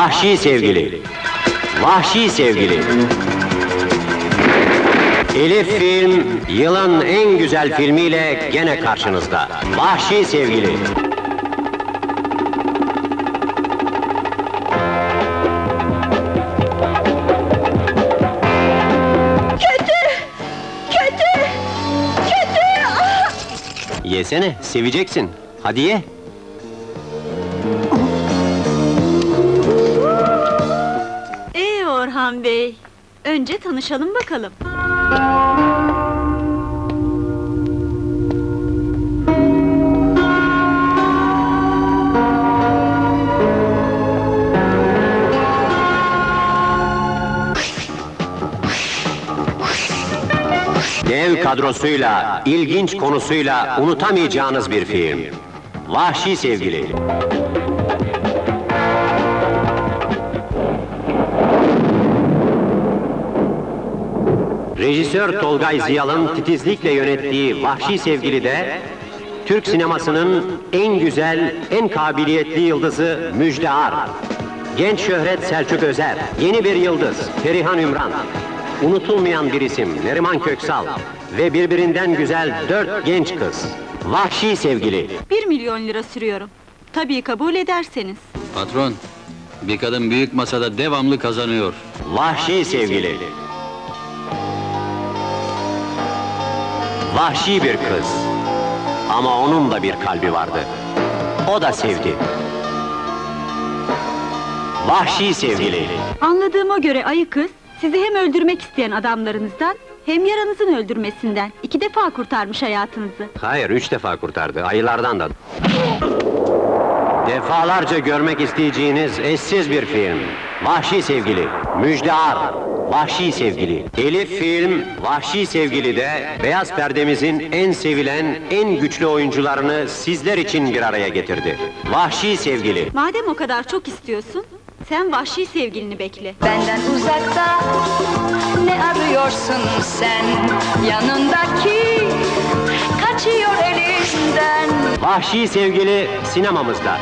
Vahşi sevgili. Vahşi sevgili. Elif Film, yılın en güzel filmiyle gene karşınızda. Vahşi sevgili. Kötü! Kötü! Kötü! Ah! Yesene, seveceksin. Hadi ye. Orhan Bey, önce tanışalım bakalım. Dev kadrosuyla, ilginç konusuyla unutamayacağınız bir film. Vahşi sevgili. Rejisör Tolgay Ziyal'ın titizlikle yönettiği Vahşi Sevgili de Türk sinemasının en güzel, en kabiliyetli yıldızı Müjde Ar. Genç şöhret Selçuk Özer, yeni bir yıldız Perihan Ümran. Unutulmayan bir isim Neriman Köksal ve birbirinden güzel dört genç kız. Vahşi Sevgili. Bir milyon lira sürüyorum. Tabii kabul ederseniz. Patron, bir kadın büyük masada devamlı kazanıyor. Vahşi sevgili. Vahşi bir kız. Ama onun da bir kalbi vardı. O da sevdi. Vahşi sevgili. Anladığıma göre ayı kız, sizi hem öldürmek isteyen adamlarınızdan, hem yaranızın öldürmesinden iki defa kurtarmış hayatınızı. Hayır, üç defa kurtardı. Ayılardan da. Defalarca görmek isteyeceğiniz eşsiz bir film. Vahşi Sevgili. Müjde Ar. Vahşi Sevgili. Elif Film, Vahşi Sevgili de beyaz perdemizin en sevilen, en güçlü oyuncularını sizler için bir araya getirdi. Vahşi Sevgili. Madem o kadar çok istiyorsun, sen vahşi sevgilini bekle. Benden uzakta ne arıyorsun sen yanındaki kaçıyor elinden Vahşi Sevgili sinemamızda.